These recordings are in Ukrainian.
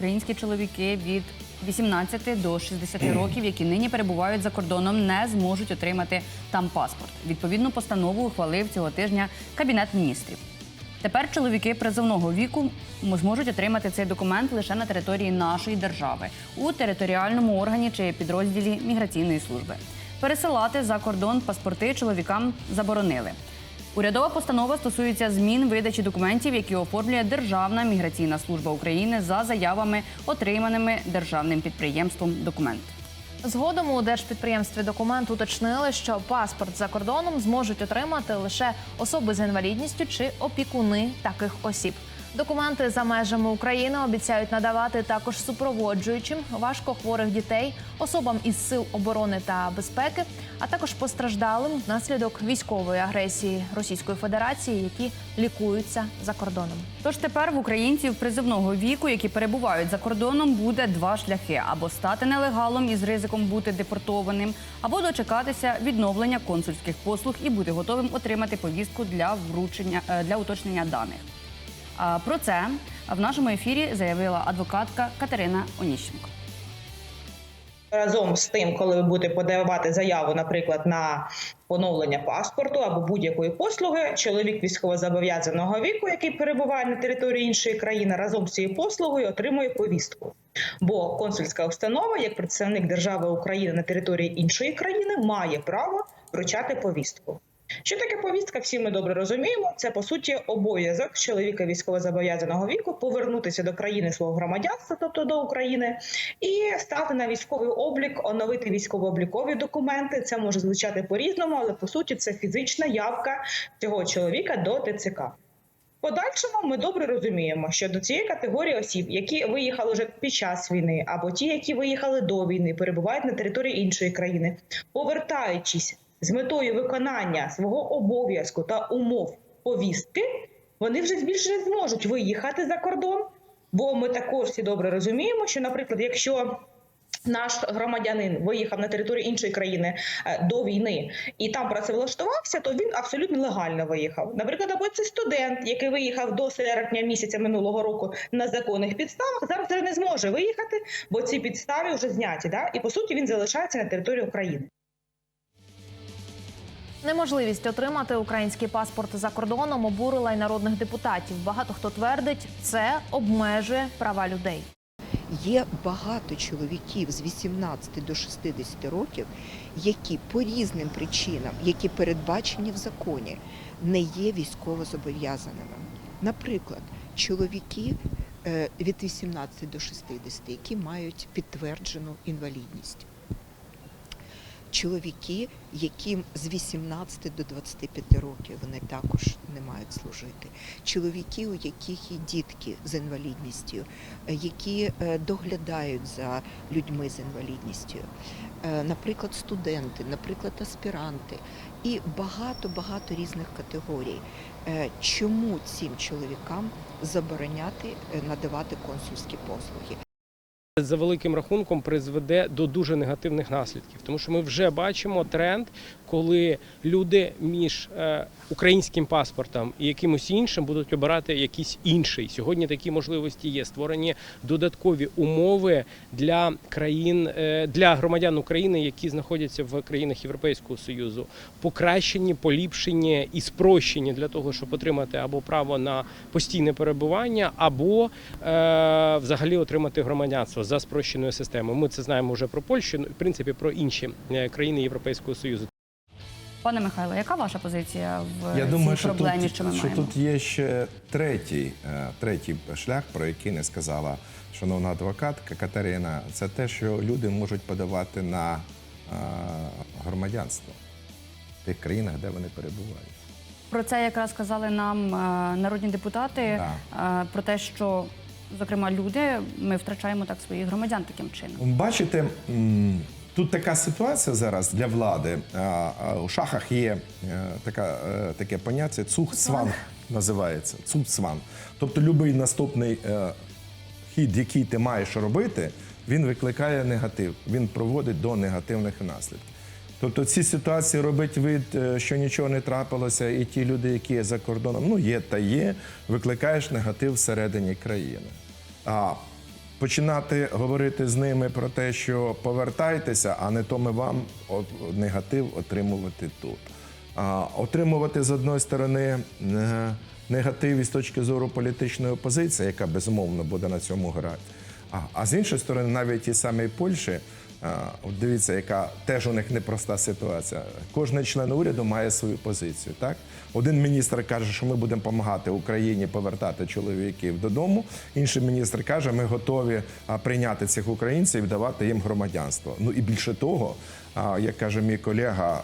Українські чоловіки від 18 до 60 років, які нині перебувають за кордоном, не зможуть отримати там паспорт. Відповідну постанову ухвалив цього тижня Кабінет міністрів. Тепер чоловіки призовного віку зможуть отримати цей документ лише на території нашої держави у територіальному органі чи підрозділі міграційної служби. Пересилати за кордон паспорти чоловікам заборонили. Урядова постанова стосується змін видачі документів, які оформлює Державна міграційна служба України за заявами, отриманими державним підприємством документ. Згодом у держпідприємстві документ уточнили, що паспорт за кордоном зможуть отримати лише особи з інвалідністю чи опікуни таких осіб. Документи за межами України обіцяють надавати також супроводжуючим важкохворих дітей, особам із сил оборони та безпеки, а також постраждалим внаслідок військової агресії Російської Федерації, які лікуються за кордоном. Тож тепер в українців призовного віку, які перебувають за кордоном, буде два шляхи: або стати нелегалом із ризиком бути депортованим, або дочекатися відновлення консульських послуг і бути готовим отримати повістку для вручення е, для уточнення даних. Про це в нашому ефірі заявила адвокатка Катерина Оніщенко. Разом з тим, коли ви будете подавати заяву, наприклад, на поновлення паспорту або будь-якої послуги, чоловік військовозобов'язаного віку, який перебуває на території іншої країни, разом з цією послугою отримує повістку. Бо консульська установа, як представник держави України на території іншої країни, має право вручати повістку. Що таке повістка? Всі ми добре розуміємо. Це по суті обов'язок чоловіка військовозобов'язаного віку повернутися до країни свого громадянства, тобто до України, і стати на військовий облік, оновити військово-облікові документи. Це може звучати по-різному, але по суті це фізична явка цього чоловіка до ТЦК. Подальшому ми добре розуміємо, що до цієї категорії осіб, які виїхали вже під час війни, або ті, які виїхали до війни, перебувають на території іншої країни, повертаючись з метою виконання свого обов'язку та умов повістки, вони вже більше не зможуть виїхати за кордон. Бо ми також всі добре розуміємо, що, наприклад, якщо наш громадянин виїхав на територію іншої країни е, до війни і там працевлаштувався, то він абсолютно легально виїхав. Наприклад, або це студент, який виїхав до серпня місяця минулого року на законних підставах, зараз вже не зможе виїхати, бо ці підстави вже зняті. Да? І по суті він залишається на території України. Неможливість отримати український паспорт за кордоном обурила й народних депутатів. Багато хто твердить, це обмежує права людей. Є багато чоловіків з 18 до 60 років, які по різним причинам, які передбачені в законі, не є військовозобов'язаними. Наприклад, чоловіки е, від 18 до 60, які мають підтверджену інвалідність. Чоловіки, яким з 18 до 25 років вони також не мають служити. Чоловіки, у яких є дітки з інвалідністю, е, які е, доглядають за людьми з інвалідністю, Е, наприклад, студенти, наприклад, аспіранти і багато-багато різних категорій. Чому цим чоловікам забороняти надавати консульські послуги? За великим рахунком призведе до дуже негативних наслідків, тому що ми вже бачимо тренд, коли люди між е, українським паспортом і якимось іншим будуть обирати якийсь інший. Сьогодні такі можливості є. Створені додаткові умови для країн е, для громадян України, які знаходяться в країнах Європейського союзу, покращені, поліпшені і спрощені для того, щоб отримати або право на постійне перебування, або е, взагалі отримати громадянство за спрощеною системою. Ми це знаємо вже про Польщу, ну, в принципі, про інші країни Європейського союзу. Пане Михайло, яка ваша позиція в Я цій думаю, що проблемі, тут, що ми що маємо? тут є ще третій, е, третій шлях, про який не сказала шановна адвокатка Катерина. Це те, що люди можуть подавати на е, громадянство в тих країнах, де вони перебувають. Про це якраз сказали нам е, народні депутати. е, Про те, що зокрема люди, ми втрачаємо так своїх громадян таким чином. Бачите, м, тут така ситуація зараз для влади. У шахах є е, така, е, таке поняття цугцванг називається. Цугцванг. Тобто будь-який наступний е, хід, який ти маєш робити, він викликає негатив, він проводить до негативних наслідків. Тобто ці ситуації робить вид, що нічого не трапилося, і ті люди, які є за кордоном, ну є та є, викликаєш негатив всередині країни. А починати говорити з ними про те, що повертайтеся, а не то ми вам негатив отримувати тут. А, отримувати з одної сторони е, негатив із точки зору політичної опозиції, яка безумовно буде на цьому грати. А, а з іншої сторони, навіть ті самі Польщі, дивіться, яка теж у них непроста ситуація. Кожен член уряду має свою позицію. Так, один міністр каже, що ми будемо допомагати Україні повертати чоловіків додому. Інший міністр каже, ми готові прийняти цих українців і давати їм громадянство. Ну і більше того, як каже мій колега,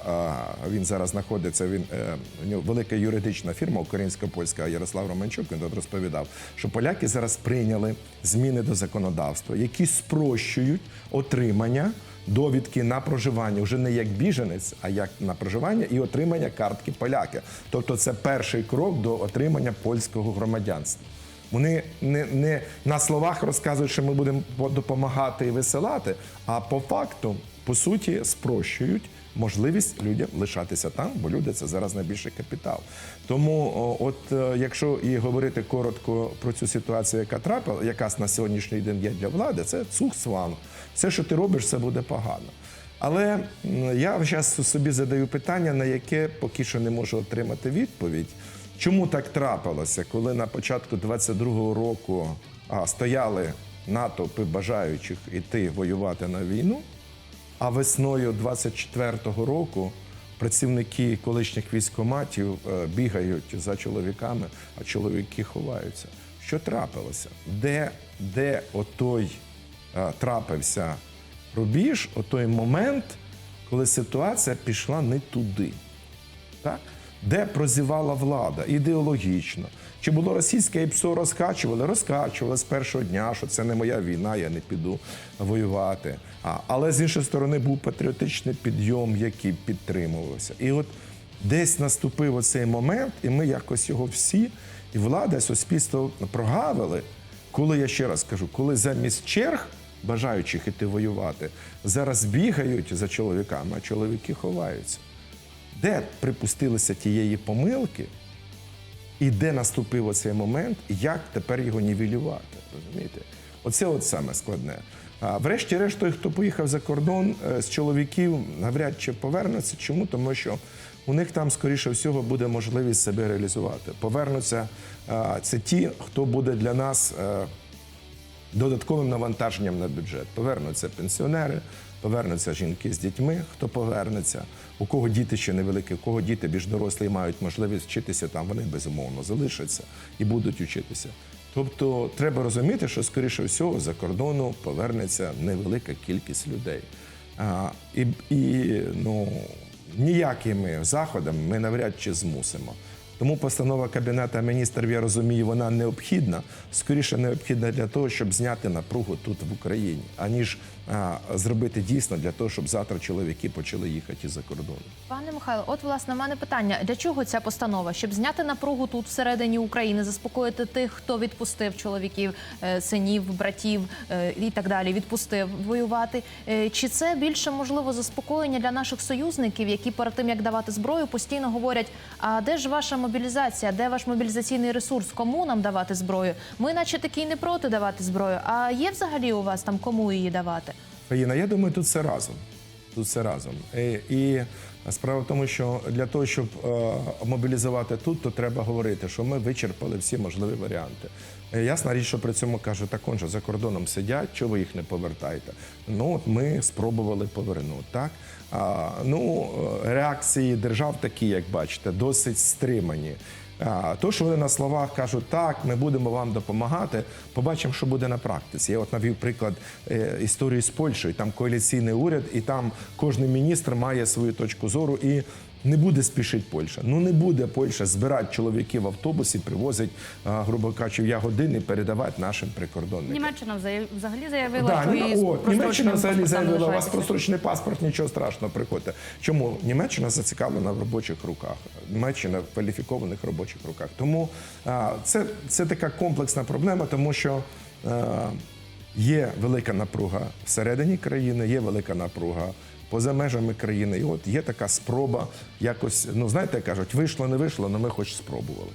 він зараз знаходиться. Він е, у нього велика юридична фірма українсько-польська Ярослав Романчук. Він тут розповідав, що поляки зараз прийняли зміни до законодавства, які спрощують отримання довідки на проживання вже не як біженець, а як на проживання і отримання картки поляки. Тобто, це перший крок до отримання польського громадянства. Вони не, не на словах розказують, що ми будемо допомагати і висилати, а по факту, по суті, спрощують можливість людям лишатися там, бо люди це зараз найбільший капітал. Тому, от е, якщо і говорити коротко про цю ситуацію, яка трапила, яка на сьогоднішній день є для влади, це цух сван. Все, що ти робиш, це буде погано. Але я зараз собі задаю питання, на яке поки що не можу отримати відповідь. Чому так трапилося, коли на початку 22-го року а, стояли натовпи бажаючих іти воювати на війну, а весною 24-го року працівники колишніх військоматів е, бігають за чоловіками, а чоловіки ховаються. Що трапилося? Де, де отой е, трапився рубіж, отой момент, коли ситуація пішла не туди? Так? Де прозівала влада ідеологічно? Чи було російське ІПСО розкачували? Розкачували з першого дня, що це не моя війна, я не піду воювати. Але з іншої сторони був патріотичний підйом, який підтримувався. І от десь наступив оцей момент, і ми якось його всі, і влада, і суспільство прогавили, коли я ще раз кажу, коли замість черг бажаючих іти воювати, зараз бігають за чоловіками, а чоловіки ховаються де припустилися тієї помилки, і де наступив оцей момент, і як тепер його нівелювати. Розумієте? Оце от саме складне. А врешті-решт, той, хто поїхав за кордон е, з чоловіків, навряд чи повернеться. Чому? Тому що у них там, скоріше всього, буде можливість себе реалізувати. Повернуться це ті, хто буде для нас. е, додатковим навантаженням на бюджет. Повернуться пенсіонери, повернуться жінки з дітьми, хто повернеться, у кого діти ще невеликі, у кого діти більш дорослі мають можливість вчитися там, вони безумовно залишаться і будуть вчитися. Тобто треба розуміти, що скоріше всього за кордону повернеться невелика кількість людей. А, і, і ну, ніякими заходами ми навряд чи змусимо. Тому постанова Кабінету міністрів, я розумію, вона необхідна, скоріше необхідна для того, щоб зняти напругу тут в Україні, аніж зробити дійсно для того, щоб завтра чоловіки почали їхати за кордон. Пане Михайло, от власне в мене питання: для чого ця постанова? Щоб зняти напругу тут всередині України, заспокоїти тих, хто відпустив чоловіків, е, синів, братів е, і так далі, відпустив воювати. Е, Чи це більше можливо заспокоєння для наших союзників, які перед тим як давати зброю, постійно говорять: а де ж ваша мобілізація, де ваш мобілізаційний ресурс? Кому нам давати зброю? Ми, наче такі, не проти давати зброю. А є взагалі у вас там кому її давати? Фаїна, я думаю, тут все разом. Тут все разом. І, і справа в тому, що для того, щоб е, мобілізувати тут, то треба говорити, що ми вичерпали всі можливі варіанти. Е, Ясна річ, що при цьому кажуть, так он же за кордоном сидять, чого ви їх не повертаєте? Ну, от ми спробували повернути. Так? А, ну, е, реакції держав такі, як бачите, досить стримані. То, що вони на словах кажуть, так, ми будемо вам допомагати, побачимо, що буде на практиці. Я от навів приклад е, історії з Польщею. Там коаліційний уряд, і там кожен міністр має свою точку зору і не буде спішити Польща. Ну не буде Польща збирати чоловіків в автобусі, привозить, грубо кажучи, ягодини, передавати нашим прикордонникам. Німеччина взагалі- заявила, Да, що Ні- її от, Німеччина взагалі заявила, у вас прострочений паспорт, нічого страшного, приходьте. Чому? Німеччина зацікавлена в робочих руках. Німеччина в кваліфікованих робочих руках. Тому а, це, це така комплексна проблема, тому що а, є велика напруга всередині країни, є велика напруга поза межами країни. І от є така спроба якось, ну знаєте, кажуть, вийшло, не вийшло, але ми хоч спробували.